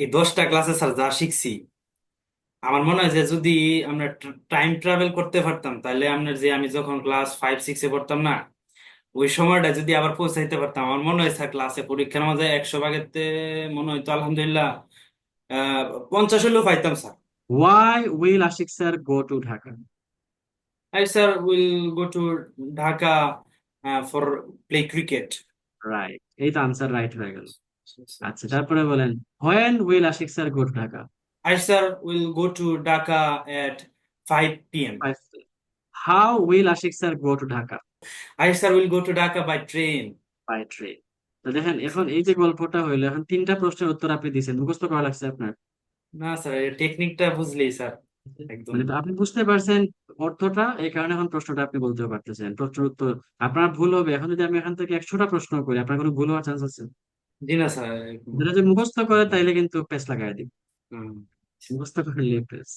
এই দশটা ক্লাসে স্যার যা শিখছি আমার মনে হয় যে যদি আমরা টাইম ট্রাভেল করতে পারতাম তাহলে আপনার যে আমি যখন ক্লাস ফাইভ সিক্সে পড়তাম না ওই সময়টা যদি আবার পৌঁছাইতে পারতাম আমার মনে হয় স্যার ক্লাসে পরীক্ষার মাঝে একশো ভাগেতে মনে হয় তো আলহামদুলিল্লাহ আহ পঞ্চাশ হলেও পাইতাম sir Why will Ashik sir go to Dhaka? I sir will go to Dhaka uh, for play cricket. Right এই তো আনসার রাইট হয়ে গেল আচ্ছা তারপরে বলেন when will Ashik sir go to Dhaka? I sir will go to Dhaka at 5 p.m. Five. How will Ashik sir go to Dhaka? I sir will go to Dhaka by train. By train. তো দেখেন এখন এই যে গল্পটা হইল এখন তিনটা প্রশ্নের উত্তর আপনি দিয়েছেন মুখস্থ করা লাগছে আপনার না স্যার টেকনিকটা বুঝলেই স্যার একদম মানে আপনি বুঝতে পারছেন অর্থটা এই কারণে এখন প্রশ্নটা আপনি বলতে পারতেছেন প্রশ্নের উত্তর আপনার ভুল হবে এখন যদি আমি এখান থেকে একশোটা প্রশ্ন করি আপনার কোনো ভুল হওয়ার চান্স আছে জি না স্যার যেটা যদি মুখস্থ করে তাইলে কিন্তু পেস লাগাই দিব। মুখস্থ করলে পেস